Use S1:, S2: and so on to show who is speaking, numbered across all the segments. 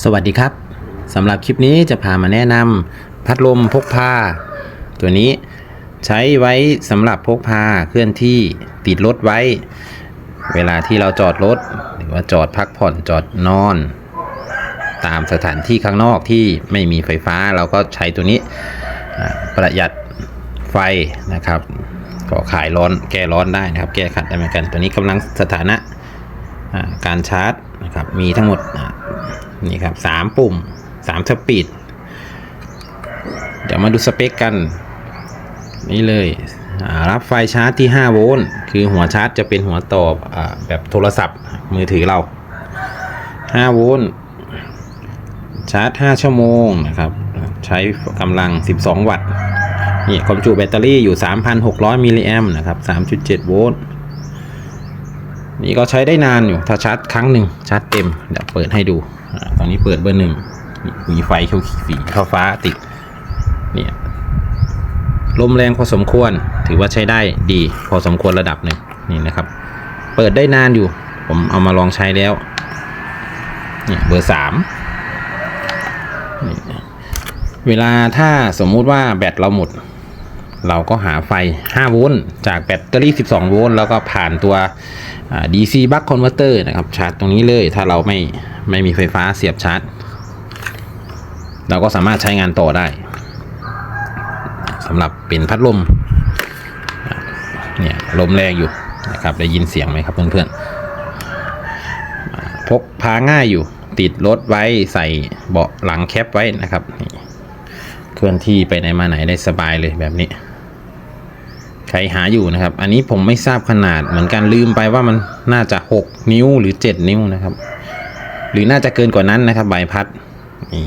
S1: สวัสดีครับสำหรับคลิปนี้จะพามาแนะนำพัดลมพกพา ตัวนี้ใช้ไว้สำหรับพกพาเคลื่อนที่ติดรถไว้ เวลาที่เราจอดรถ หรือว่าจอดพักผ่อนจอดนอน ตามสถานที่ข้างนอกที่ไม่มีไฟฟ้าเราก็ใช้ตัวนี้ประหยัดไฟนะครับก็ขายร้อนแก้ร้อนได้นะครับ แก้ขัดได้เหมือนกันตัวนี้กำลังสถานะการชาร์จนะครับมีทั้งหมด นี่ครับสามปุ่มสามสปีด เดี๋ยวมาดูสเปคกัน นี่เลยรับไฟชาร์จที่ 5 โวลต์คือหัวชาร์จจะเป็นหัวต่ออแบบโทรศัพท์มือถือเรา 5 โวลต์ชาร์จ 5 ชั่วโมงนะครับ ใช้กำลัง 12 วัตต์นี่ความจุแบตเตอรี่อยู่ 3,600 มิลลิแอมป์นะครับ 3.7 โวลต์ นี่ก็ใช้ได้นานอยู่ ถ้าชาร์จครั้งหนึ่งชาร์จเต็ม เดี๋ยวเปิดให้ดู ตอนนี้เปิดเบอร์หนึ่ง มีไฟเขียวสีฟ้าติด เนี่ยลมแรงพอสมควร ถือว่าใช้ได้ดีพอสมควรระดับหนึ่งนี่นะครับ เปิดได้นานอยู่ ผมเอามาลองใช้แล้ว เนี่ยเบอร์สามเวลาถ้าสมมุติว่าแบตเราหมด เราก็หาไฟ 5 โวลต์จากแบตเตอรี่ 12 โวลต์แล้วก็ผ่านตัว DC buck converter นะครับชาร์จตรงนี้เลย ถ้าเราไม่ไม่มีไฟฟ้าเสียบชาร์จ เราก็สามารถใช้งานต่อได้สำหรับเป็นพัดลมเนี่ยลมแรงอยู่นะครับได้ยินเสียงไหมครับเพื่อนๆพกพาง่ายอยู่ติดรถไว้ใส่เบาะหลังแคปไว้นะครับเคลื่อนที่ไปไหนมาไหนได้สบายเลยแบบนี้ ใครหาอยู่นะครับ อันนี้ผมไม่ทราบขนาดเหมือนกันลืมไปว่ามันน่าจะ 6 นิ้วหรือ 7 นิ้วนะครับ หรือน่าจะเกินกว่านั้นนะครับใบพัดนี่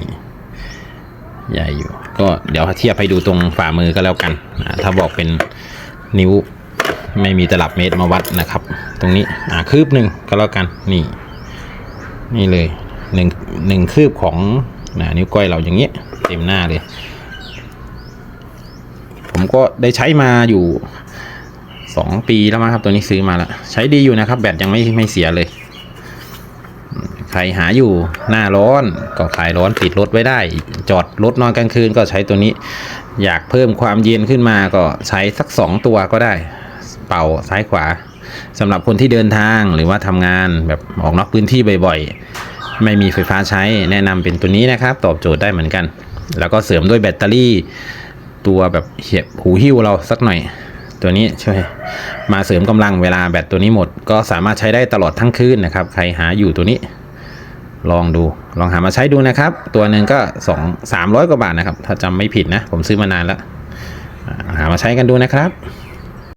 S1: ใหญ่อยู่ ก็เดี๋ยวเทียบให้ดูตรงฝ่ามือก็แล้วกันถ้าบอกเป็นนิ้วไม่มีตลับเมตรมาวัดนะครับ ตรงนี้อ่าคืบหนึ่งก็แล้วกันนี่ นี่เลยหนึ่งหนึ่งคืบของนะนิ้วก้อยเราอย่างเงี้ยเต็มหน้าเลย ผมก็ได้ใช้มาอยู่ สองปีแล้วมั้งครับตัวนี้ซื้อมาแล้วใช้ดีอยู่นะครับ แบตยังไม่ไม่เสียเลย ใครหาอยู่หน้าร้อนก็ขายร้อนติดรถไว้ได้ จอดรถนอนกลางคืนก็ใช้ตัวนี้ อยากเพิ่มความเย็นขึ้นมาก็ใช้สักสองตัวก็ได้ เป่าซ้ายขวาสำหรับคนที่เดินทางหรือว่าทำงานแบบออกนอกพื้นที่บ่อยๆ ไม่มีไฟฟ้าใช้แนะนำเป็นตัวนี้นะครับ ตอบโจทย์ได้เหมือนกัน แล้วก็เสริมด้วยแบตเตอรี่ ตัวแบบเหียบหูหิ้วเราสักหน่อย ตัวนี้ช่วยมาเสริมกำลังเวลาแบตตัวนี้หมด ก็สามารถใช้ได้ตลอดทั้งคืนนะครับ ใครหาอยู่ตัวนี้ ลองดูลองหามาใช้ดูนะครับ ตัวหนึ่งก็สองสามร้อยกว่าบาทนะครับ ถ้าจำไม่ผิดนะ ผมซื้อมานานแล้ว หามาใช้กันดูนะครับ